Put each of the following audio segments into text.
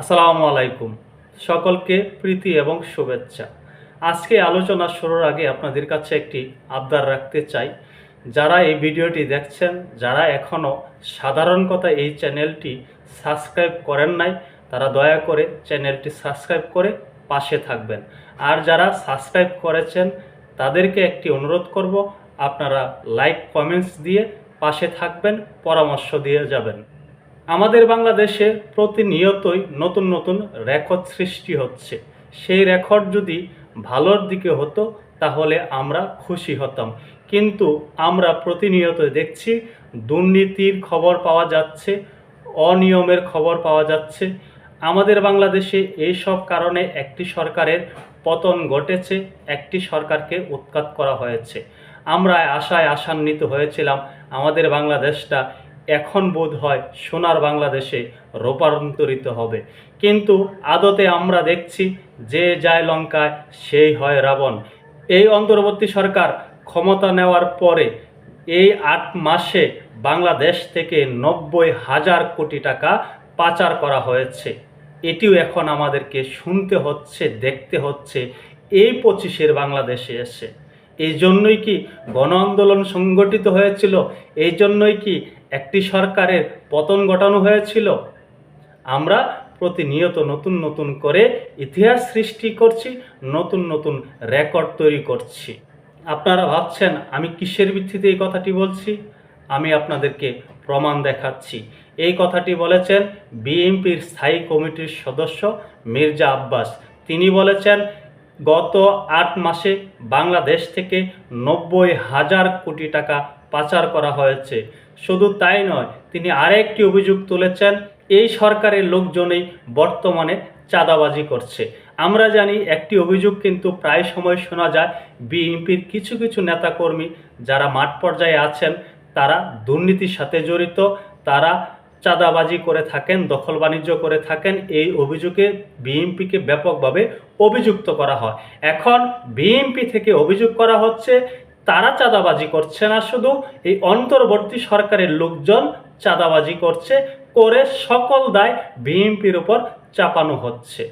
আসসালামু আলাইকুম। সকলকে প্রীতি এবং শুভেচ্ছা। আজকে আলোচনা শুরুর আগে আপনাদের কাছে একটি আবদার রাখতে চাই। যারা এই ভিডিওটি দেখছেন, যারা এখনও সাধারণ কথা এই চ্যানেলটি সাবস্ক্রাইব করেন নাই, তারা দয়া করে চ্যানেলটি সাবস্ক্রাইব করে পাশে থাকবেন। আর যারা সাবস্ক্রাইব করেছেন, তাদেরকে একটি অনুরোধ করব, আপনারা লাইক, কমেন্টস দিয়ে পাশে থাকবেন, পরামর্শ দিয়ে যাবেন। আমাদের বাংলাদেশে প্রতিনিয়তই নতুন নতুন রেকর্ড সৃষ্টি হচ্ছে। সেই রেকর্ড যদি ভালোর দিকে হতো, তাহলে আমরা খুশি হতাম। কিন্তু আমরা প্রতিনিয়ত দেখছি দুর্নীতির খবর পাওয়া যাচ্ছে, অনিয়মের খবর পাওয়া যাচ্ছে। আমাদের বাংলাদেশে এই সব কারণে একটি সরকারের পতন ঘটেছে, একটি সরকারকে উৎখাত করা হয়েছে। আমরা আশায় আশান্বিত হয়েছিলাম, আমাদের বাংলাদেশটা এখন বোধ হয় সোনার বাংলাদেশে রূপান্তরিত হবে। কিন্তু আদতে আমরা দেখছি যে যায় লঙ্কায়, সেই হয় রাবণ। এই অন্তর্বর্তী সরকার ক্ষমতা নেওয়ার পরে এই আট মাসে বাংলাদেশ থেকে নব্বই হাজার কোটি টাকা পাচার করা হয়েছে। এটিও এখন আমাদেরকে শুনতে হচ্ছে, দেখতে হচ্ছে এই পঁচিশের বাংলাদেশে এসে। এই জন্যই কি গণ আন্দোলন সংগঠিত হয়েছিল? এই জন্যই কি একটি সরকারের পতন ঘটানো হয়েছিল। আমরা প্রতিনিয়ত নতুন নতুন করে ইতিহাস সৃষ্টি করছি, নতুন নতুন রেকর্ড তৈরি করছি। আপনারা ভাবছেন, আমি কিসের ভিত্তিতে এই কথাটি বলছি? আমি আপনাদেরকে প্রমাণ দেখাচ্ছি। এই কথাটি বলেছেন বিএনপির স্থায়ী কমিটির সদস্য মির্জা আব্বাস। তিনি বলেছেন, গত আট মাসে বাংলাদেশ থেকে নব্বই হাজার কোটি টাকা পাচার করা হয়েছে। শুধু তাই নয়, তিনি আরেকটি অভিযোগ তুলেছেন, এই সরকারের লোকজনেই বর্তমানে চাঁদাবাজি করছে। আমরা জানি একটি অভিযোগ কিন্তু প্রায় সময় শোনা যায়, বিএনপির কিছু কিছু নেতাকর্মী যারা মাঠ পর্যায়ে আছেন, তারা দুর্নীতির সাথে জড়িত, তারা চাঁদাবাজি করে থাকেন, দখল বাণিজ্য করে থাকেন। এই অভিযোগে বিএনপিকে ব্যাপকভাবে অভিযুক্ত করা হয়। এখন বিএনপি থেকে অভিযোগ করা হচ্ছে তারা চাঁদাবাজি করছে না শুধু, এই অন্তর্বর্তী সরকারের লোকজন চাঁদাবাজি করছে, করে সকল দায় বিএনপির ওপর চাপানো হচ্ছে।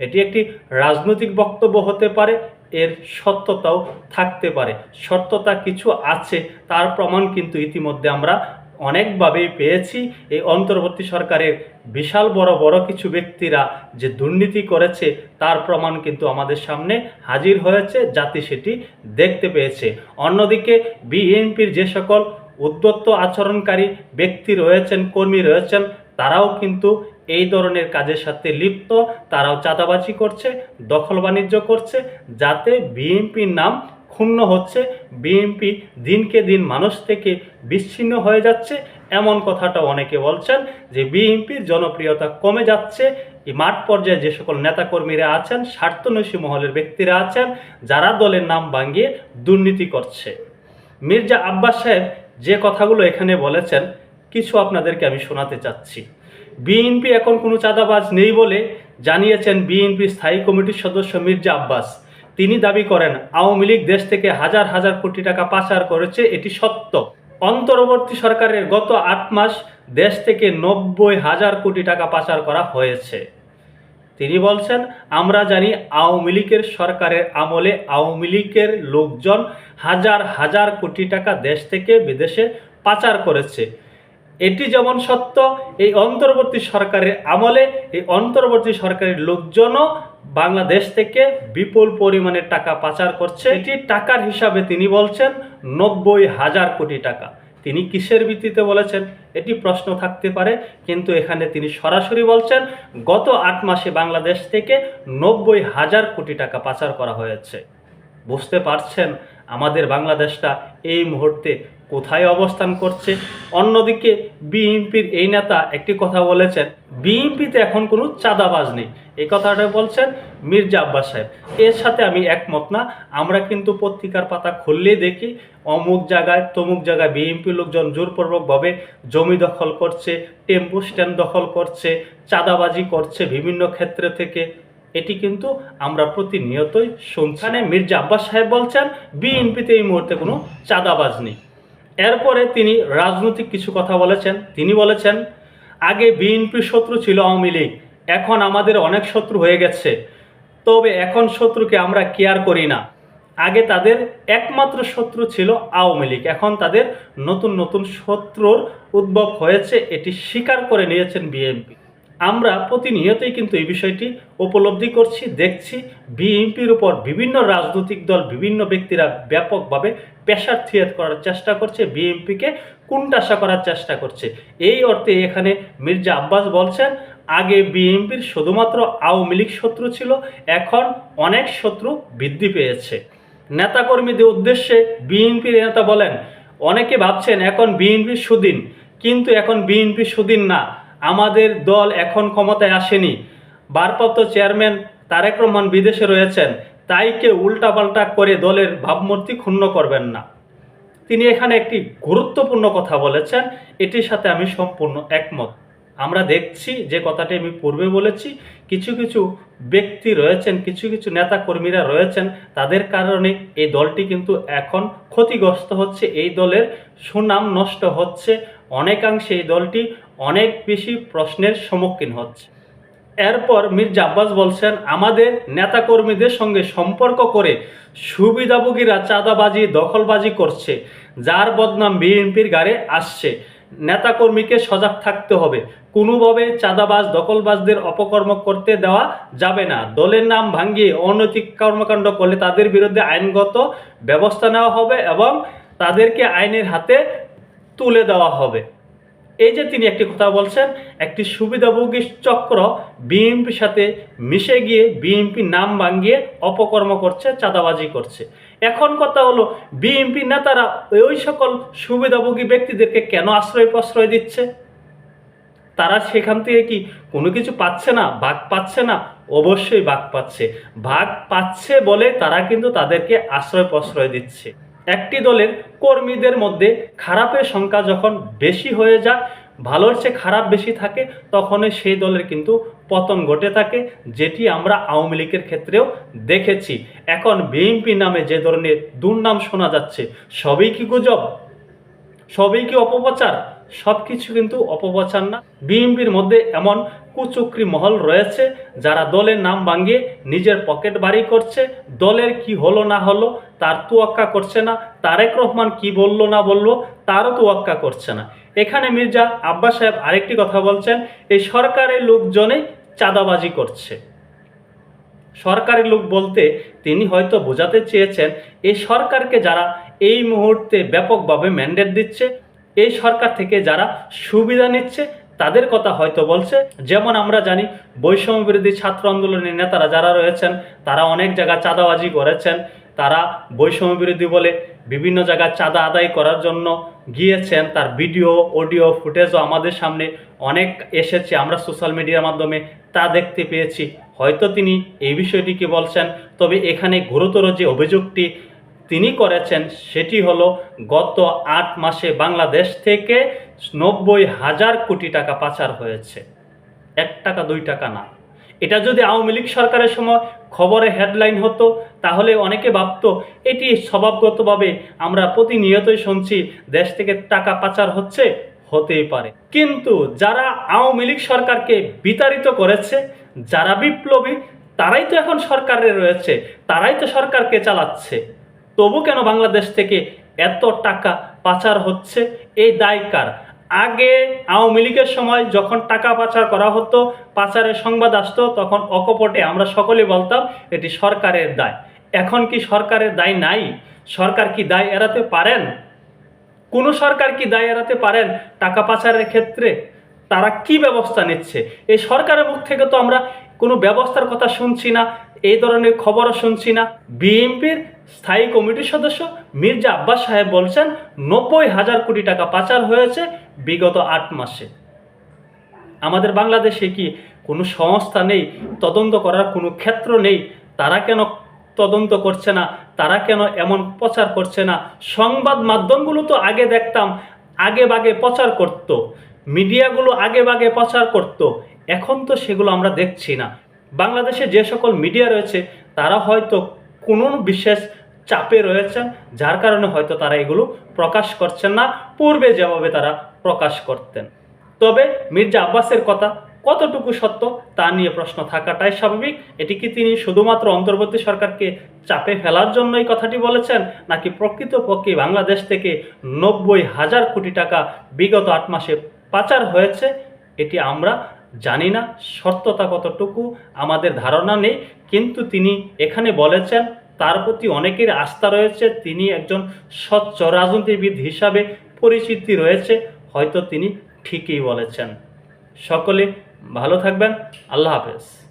এটি একটি রাজনৈতিক বক্তব্য হতে পারে, এর সত্যতাও থাকতে পারে। সত্যতা কিছু আছে, তার প্রমাণ কিন্তু ইতিমধ্যে আমরা অনেকভাবেই পেয়েছি। এই অন্তর্বর্তী সরকারের বিশাল বড় বড় কিছু ব্যক্তিরা যে দুর্নীতি করেছে, তার প্রমাণ কিন্তু আমাদের সামনে হাজির হয়েছে জাতি সেটি দেখতে পেয়েছে। অন্যদিকে বিএনপির যে সকল উদ্যত্ত আচরণকারী ব্যক্তি রয়েছেন, কর্মী রয়েছেন, তারাও কিন্তু এই ধরনের কাজের সাথে লিপ্ত। তারাও চাঁদাবাজি করছে, দখল বাণিজ্য করছে, যাতে বিএনপির নাম ক্ষুণ্ণ হচ্ছে বিএনপি দিনকে দিন মানুষ থেকে বিচ্ছিন্ন হয়ে যাচ্ছে। এমন কথাটা অনেকে বলছেন যে বিএনপির জনপ্রিয়তা কমে যাচ্ছে। এই মাঠ পর্যায়ে যে সকল নেতাকর্মীরা আছেন স্বার্থনৈশী মহলের ব্যক্তিরা আছেন, যারা দলের নাম ভাঙিয়ে দুর্নীতি করছে। মির্জা আব্বাস সাহেব যে কথাগুলো এখানে বলেছেন, কিছু আপনাদেরকে আমি শোনাতে চাচ্ছি। বিএনপি এখন কোনো চাঁদাবাজ নেই বলে জানিয়েছেন বিএনপি স্থায়ী কমিটির সদস্য মির্জা আব্বাস। তিনি দাবি করেন, আওয়ামী লীগ দেশ থেকে হাজার হাজার কোটি টাকা পাচার করেছে, এটি সত্য। অন্তর্বর্তী সরকারের গত আট মাস দেশ থেকে নব্বই হাজার কোটি টাকা পাচার করা হয়েছে। তিনি বলছেন, আমরা জানি আওয়ামী লীগের সরকারের আমলে আওয়ামী লীগের লোকজন হাজার হাজার কোটি টাকা দেশ থেকে বিদেশে পাচার করেছে। এটি যেমন সত্য, এই অন্তর্বর্তী সরকারের আমলে এই অন্তর্বর্তী সরকারের লোকজনও বাংলাদেশ থেকে বিপুল পরিমাণে টাকা পাচার করছে। এটি টাকার হিসাবে তিনি বলছেন নব্বই হাজার কোটি টাকা। তিনি কিসের ভিত্তিতে বলেছেন? এটি প্রশ্ন থাকতে পারে, কিন্তু এখানে তিনি সরাসরি বলছেন, গত আট মাসে বাংলাদেশ থেকে নব্বই হাজার কোটি টাকা পাচার করা হয়েছে। বুঝতে পারছেন? আমাদের বাংলাদেশটা এই মুহূর্তে কোথায় অবস্থান করছে? অন্যদিকে বিএনপির এই নেতা একটি কথা বলেছেন, বিএনপিতে এখন কোনো চাঁদাবাজ নেই। এই কথাটা বলছেন মির্জা আব্বাস সাহেব। এর সাথে আমি একমত না, আমরা কিন্তু পত্রিকার পাতা খুললেই দেখি, অমুক জায়গায় তমুক জায়গায় বিএনপি লোকজন জোরপূর্বকভাবে জমি দখল করছে, টেম্পু স্ট্যান্ড দখল করছে, চাঁদাবাজি করছে বিভিন্ন ক্ষেত্রে থেকে। এটি কিন্তু আমরা প্রতিনিয়তই শুনছি। মির্জা আব্বাস সাহেব বলছেন, বিএনপিতে এই মুহূর্তে কোনো চাঁদাবাজ নেই। এরপরে তিনি রাজনৈতিক কিছু কথা বলেছেন। তিনি বলেছেন, আগে বিএনপির শত্রু ছিল আওয়ামী লীগ, এখন আমাদের অনেক শত্রু হয়ে গেছে। তবে এখন শত্রুকে আমরা কেয়ার করি না। আগে তাদের একমাত্র শত্রু ছিল আওয়ামী লীগ। এখন তাদের নতুন নতুন শত্রুর উদ্ভব হয়েছে। এটি স্বীকার করে নিয়েছেন বিএনপি। আমরা প্রতিনিয়তই কিন্তু এই বিষয়টি উপলব্ধি করছি, দেখছি। বিএনপির উপর বিভিন্ন রাজনৈতিক দল, বিভিন্ন ব্যক্তিরা ব্যাপকভাবে প্রেশার থিয়েট করার চেষ্টা করছে, বিএনপিকে কুণ্ঠাসা করার চেষ্টা করছে। এই অর্থে এখানে মির্জা আব্বাস বলছেন, আগে বিএনপির শুধুমাত্র আওয়ামী লীগ শত্রু ছিল, এখন অনেক শত্রু বৃদ্ধি পেয়েছে। নেতাকর্মীদের উদ্দেশ্যে বিএনপির নেতা বলেন, অনেকে ভাবছেন এখন বিএনপির সুদিন কিন্তু এখন বিএনপি সুদিন না। আমাদের দল এখন ক্ষমতায় আসেনি। ভারপ্রাপ্ত চেয়ারম্যান তারেক রহমান বিদেশে রয়েছেন, তাই কেউ উল্টাপাল্টা করে দলের ভাবমূর্তি ক্ষুণ্ণ করবেন না। তিনি এখানে একটি গুরুত্বপূর্ণ কথা বলেছেন, এটির সাথে আমি সম্পূর্ণ একমত। আমরা দেখছি যে কথাটি আমি পূর্বে বলেছি, কিছু কিছু ব্যক্তি রয়েছেন, কিছু কিছু নেতা কর্মীরা রয়েছেন, তাদের কারণে এই দলটি কিন্তু এখন ক্ষতিগ্রস্ত হচ্ছে, এই দলের সুনাম নষ্ট হচ্ছে। অনেকাংশে এই দলটি অনেক বেশি প্রশ্নের সম্মুখীন হচ্ছে। এরপর মির্জা আব্বাস বলছেন, আমাদের নেতাকর্মীদের সঙ্গে সম্পর্ক করে সুবিধাভোগীরা চাঁদাবাজি, দখলবাজি করছে, যার বদনাম বিএনপির গাড়ে আসছে। নেতাকর্মীকে সজাগ থাকতে হবে। কোনোভাবে চাঁদাবাজ, দখলবাজদের অপকর্ম করতে দেওয়া যাবে না। দলের নাম ভাঙ্গিয়ে অনৈতিক কর্মকাণ্ড করলে তাদের বিরুদ্ধে আইনগত ব্যবস্থা নেওয়া হবে এবং তাদেরকে আইনের হাতে তুলে দেওয়া হবে। এই যে তিনি একটি কথা বলছেন, একটি সুবিধাভোগী চক্র বিএনপির সাথে মিশে গিয়ে বিএনপি নাম ভাঙিয়ে অপকর্ম করছে, চাঁদাবাজি করছে। এখন কথা হলো, বিএনপি নেতারা ওই সকল সুবিধাভোগী ব্যক্তিদেরকে কেন আশ্রয় প্রশ্রয় দিচ্ছে? তারা সেখান থেকে কি কোনো কিছু পাচ্ছে না, ভাগ পাচ্ছে না? অবশ্যই ভাগ পাচ্ছে। ভাগ পাচ্ছে বলে তারা কিন্তু তাদেরকে আশ্রয় প্রশ্রয় দিচ্ছে। একটি দলের কর্মীদের মধ্যে খারাপের সংখ্যা যখন বেশি হয়ে যায়, ভালোর চেয়ে খারাপ বেশি থাকে, তখনই সেই দলের কিন্তু পতন ঘটে থাকে, যেটি আমরা আওয়ামী লীগের ক্ষেত্রেও দেখেছি। এখন বিএনপি নামে যে ধরনের দুর্নাম শোনা যাচ্ছে, সবই কি গুজব? সবই কি অপপ্রচার? সব কিছু কিন্তু অপপ্রচার না। বিএনপির মধ্যে এমন কুচক্রি মহল রয়েছে, যারা দলের নাম ভাঙিয়ে নিজের পকেট বাড়ি করছে। দলের কি হলো না হলো, তার তুয়াক্কা করছে না। তারেক রহমান কি বলল না বলল, তারও তুয়াক্কা করছে না। এখানে মির্জা আব্বাস সাহেব আরেকটি কথা বলছেন, এই সরকারের লোকজনেই চাঁদাবাজি করছে। সরকারি লোক বলতে তিনি হয়তো বোঝাতে চেয়েছেন, এই সরকারকে যারা এই মুহূর্তে ব্যাপকভাবে ম্যান্ডেট দিচ্ছে, এই সরকার থেকে যারা সুবিধা নিচ্ছে তাদের কথা হয়তো বলছে। যেমন আমরা জানি, বৈষম্য বিরোধী ছাত্র আন্দোলনের নেতারা যারা রয়েছেন, তারা অনেক জায়গায় চাঁদাবাজি করেছেন। তারা বৈষম্য বিরোধী বলে বিভিন্ন জায়গায় চাঁদা আদায় করার জন্য গিয়েছেন। তার ভিডিও, অডিও, ফুটেজও আমাদের সামনে অনেক এসেছে। আমরা সোশ্যাল মিডিয়ার মাধ্যমে তা দেখতে পেয়েছি। হয়তো তিনি এই বিষয়টিকে বলছেন, তবে এখানে গুরুতর যে অভিযোগটি তিনি করেছেন, সেটি হলো গত আট মাসে বাংলাদেশ থেকে নব্বই হাজার কোটি টাকা পাচার হয়েছে। এক টাকা, দুই টাকা না। এটা যদি আওয়ামী লীগ সরকারের সময় খবরে হেডলাইন হতো, তাহলে অনেকে ভাবতো, এটি স্বভাবগতভাবে আমরা প্রতিনিয়তই শুনছি, দেশ থেকে টাকা পাচার হচ্ছে, হতেই পারে। কিন্তু যারা আওয়ামী লীগ সরকারকে বিতাড়িত করেছে, যারা বিপ্লবী, তারাই তো এখন সরকারে রয়েছে, তারাই তো সরকারকে চালাচ্ছে। তবু কেন বাংলাদেশ থেকে এত টাকা পাচার হচ্ছে? এই দায় কার? আগে আওয়ামী লীগের সময় যখন টাকা পাচার করা হতো পাচারের সংবাদ আসতো, তখন অকপটে আমরা সকলে বলতাম, এটি সরকারের দায়। এখন কি সরকারের দায় নাই? সরকার কি দায় এড়াতে পারেন? কোনো সরকার কি দায় এড়াতে পারেন টাকা পাচারের ক্ষেত্রে? তারা কি ব্যবস্থা নিচ্ছে? এই সরকারের মুখ থেকে তো আমরা কোনো ব্যবস্থার কথা শুনছি না, এই ধরনের খবরও শুনছি না। বিএনপির স্থায়ী কমিটির সদস্য মির্জা আব্বাস সাহেব বলছেন, নব্বই হাজার কোটি টাকা পাচার হয়েছে বিগত আট মাসে। আমাদের বাংলাদেশে কি কোনো সংস্থা নেই, তদন্ত করার কোনো ক্ষেত্র নেই? তারা কেন তদন্ত করছে না? তারা কেন এমন প্রচার করছে না? সংবাদ মাধ্যমগুলো তো আগে দেখতাম, আগে বাগে প্রচার করত। মিডিয়াগুলো আগে বাগে প্রচার করত। এখন তো সেগুলো আমরা দেখছি না। বাংলাদেশে যে সকল মিডিয়া রয়েছে, তারা হয়তো কোনো বিশেষ চাপে রয়েছেন, যার কারণে হয়তো তারা এগুলো প্রকাশ করছেন না। পূর্বে যেভাবে তারা প্রকাশ করতেন। তবে মির্জা আব্বাসের কথা কতটুকু সত্য তা নিয়ে প্রশ্ন থাকাটাই স্বাভাবিক। এটি কি তিনি শুধুমাত্র অন্তর্বর্তী সরকারকে চাপে ফেলার জন্যই কথাটি বলেছেন, নাকি প্রকৃতপক্ষে বাংলাদেশ থেকে নব্বই হাজার কোটি টাকা বিগত আট মাসে পাচার হয়েছে? এটি আমরা জানি না। সত্যতা কতটুকু আমাদের ধারণা নেই। কিন্তু তিনি এখানে বলেছেন তার প্রতি অনেকের আস্থা রয়েছে, তিনি একজন স্বচ্ছ রাজনীতিবিদ হিসাবে পরিচিতি রয়েছে, হয়তো তিনি ঠিকই বলেছেন। সকলে ভালো থাকবেন, আল্লাহ হাফেজ।